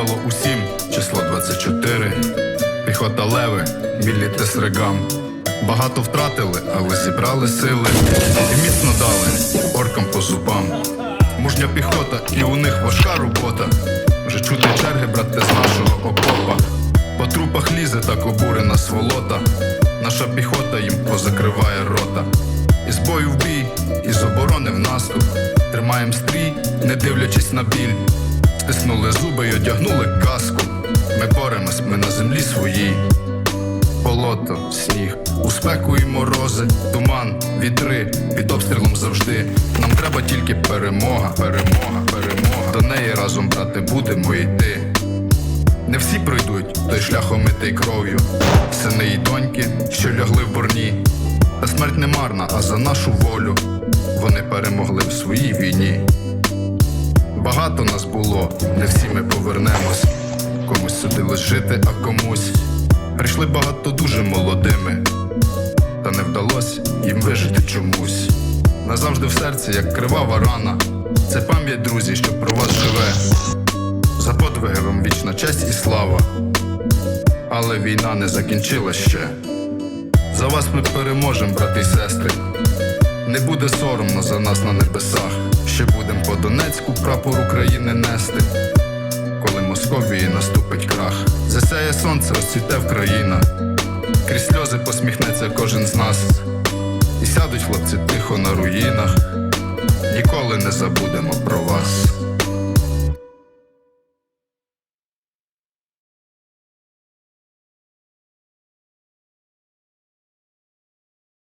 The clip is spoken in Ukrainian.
випало усім. Число 24 Піхота леви, білі тесригам Багато втратили, але зібрали сили. І міцно дали оркам по зубам. Мужня піхота, і у них важка робота. Вже чути черги, брати, з нашого окопа. По трупах лізе так обурена сволота. Наша піхота їм позакриває рота. Із бою в бій, із оборони в наступ. Тримаєм стрій, не дивлячись на біль Стиснули зуби й одягнули каску Ми боремось, ми на землі своїй Болото, сніг, у спеку і морози, туман, вітри, під обстрілом завжди. Нам треба тільки перемога, перемога, перемога. До неї разом, брати, будемо йти. Не всі пройдуть той шлях омитий кров'ю. Сини і доньки, що лягли в борні. Та смерть не марна, а за нашу волю. Було, не всі ми повернемось. Комусь судилось жити, а комусь прийшли багато дуже молодими, та не вдалося їм вижити чомусь. Назавжди в серці, як кривава рана. Це пам'ять, друзі, що про вас живе. За подвиги вам вічна честь і слава. Але війна не закінчилась ще. За вас ми переможемо, брати й сестри. Не буде соромно за нас на небесах. Ще будем по Донецьку прапор України нести. Коли Московії наступить крах, засяє сонце, розцвіте в. Крізь сльози посміхнеться кожен з нас. І сядуть хлопці тихо на руїнах. Ніколи не забудемо про